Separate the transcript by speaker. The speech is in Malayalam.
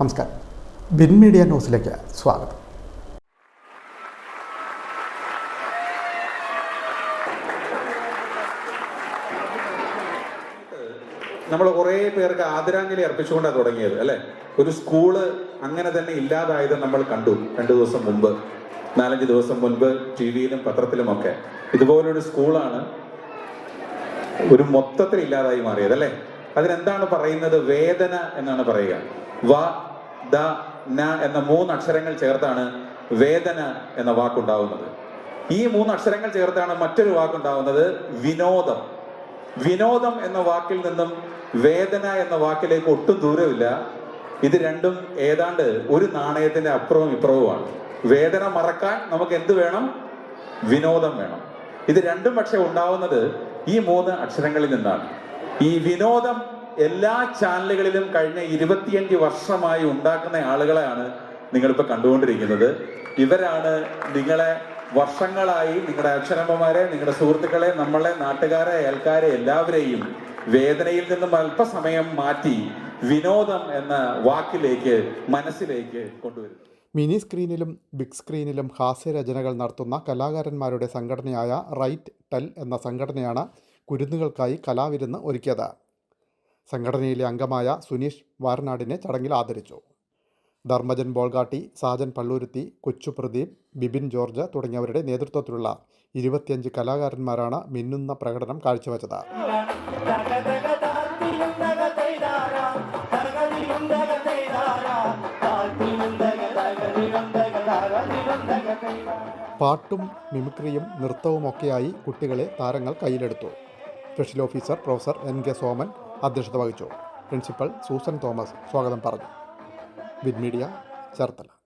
Speaker 1: നമസ്കാരം. ബിൻ മീഡിയ ന്യൂസിലേക്ക് സ്വാഗതം.
Speaker 2: നമ്മൾ കുറേ പേർക്ക് ആദരാഞ്ജലി അർപ്പിച്ചുകൊണ്ടാണ് തുടങ്ങിയത് അല്ലെ? ഒരു സ്കൂൾ അങ്ങനെ തന്നെ ഇല്ലാതായത് നമ്മൾ കണ്ടു രണ്ടു ദിവസം മുമ്പ് നാലഞ്ച് ദിവസം മുൻപ് ടി വിയിലും പത്രത്തിലുമൊക്കെ. ഇതുപോലൊരു സ്കൂളാണ് ഒരു മൊത്തത്തിൽ ഇല്ലാതായി മാറിയത് അല്ലെ? അതിനെന്താണ് പറയുന്നത്? വേദന എന്നാണ് പറയുക. വ ദ ന എന്ന മൂന്ന് അക്ഷരങ്ങൾ ചേർത്താണ് വേദന എന്ന വാക്കുണ്ടാവുന്നത്. ഈ മൂന്ന് അക്ഷരങ്ങൾ ചേർത്താണ് മറ്റൊരു വാക്കുണ്ടാവുന്നത് വിനോദം. വിനോദം എന്ന വാക്കിൽ നിന്നും വേദന എന്ന വാക്കിലേക്ക് ഒട്ടും ദൂരമില്ല. ഇത് രണ്ടും ഏതാണ്ട് ഒരു നാണയത്തിന്റെ അപ്പുറവും ഇപ്പുറവുമാണ്. വേദന മറക്കാൻ നമുക്ക് എന്ത് വേണം? വിനോദം വേണം. ഇത് രണ്ടും പക്ഷെ ഉണ്ടാവുന്നത് ഈ മൂന്ന് അക്ഷരങ്ങളിൽ നിന്നാണ്. ഈ വിനോദം എല്ലാ ചാനലുകളിലും കഴിഞ്ഞ ഇരുപത്തിയഞ്ച് വർഷമായി ഉണ്ടാക്കുന്ന ആളുകളെയാണ് നിങ്ങളിപ്പോൾ കണ്ടുകൊണ്ടിരിക്കുന്നത്. ഇവരാണ് നിങ്ങളെ വർഷങ്ങളായി നിങ്ങളുടെ അക്ഷരമ്മമാരെ നിങ്ങളുടെ സുഹൃത്തുക്കളെ നമ്മളെ നാട്ടുകാരെ അയൽക്കാരെ എല്ലാവരെയും വേദനയിൽ നിന്നും അല്പസമയം മാറ്റി വിനോദം എന്ന വാക്കിലേക്ക് മനസ്സിലേക്ക് കൊണ്ടുവരുന്നത്
Speaker 1: മിനി സ്ക്രീനിലും ബിഗ് സ്ക്രീനിലും ഹാസ്യരചനകൾ നടത്തുന്ന കലാകാരന്മാരുടെ സംഘടനയായ റൈറ്റ് ടെൽ എന്ന സംഘടനയാണ് കുരുന്നുകൾക്കായി കലാവിരുന്ന് ഒരുക്കിയത്. സംഘടനയിലെ അംഗമായ സുനീഷ് വാരനാടിനെ ചടങ്ങിൽ ആദരിച്ചു. ധർമ്മജൻ ബോൾഗാട്ടി സാജൻ പള്ളൂരുത്തി കൊച്ചു പ്രദീപ് ബിബിൻ ജോർജ് തുടങ്ങിയവരുടെ നേതൃത്വത്തിലുള്ള ഇരുപത്തിയഞ്ച് കലാകാരന്മാരാണ് മിന്നുന്ന പ്രകടനം കാഴ്ചവെച്ചത്. പാട്ടും മിമിക്രിയും നൃത്തവുമൊക്കെയായി കുട്ടികളെ താരങ്ങൾ കയ്യിലെടുത്തു. Special officer professor N K Soman അധ്യക്ഷത വഹിച്ചു. പ്രിൻസിപ്പൽ സൂസൻ തോമസ് സ്വാഗതം പറഞ്ഞു. വിഡ് മീഡിയ ചേർത്തല.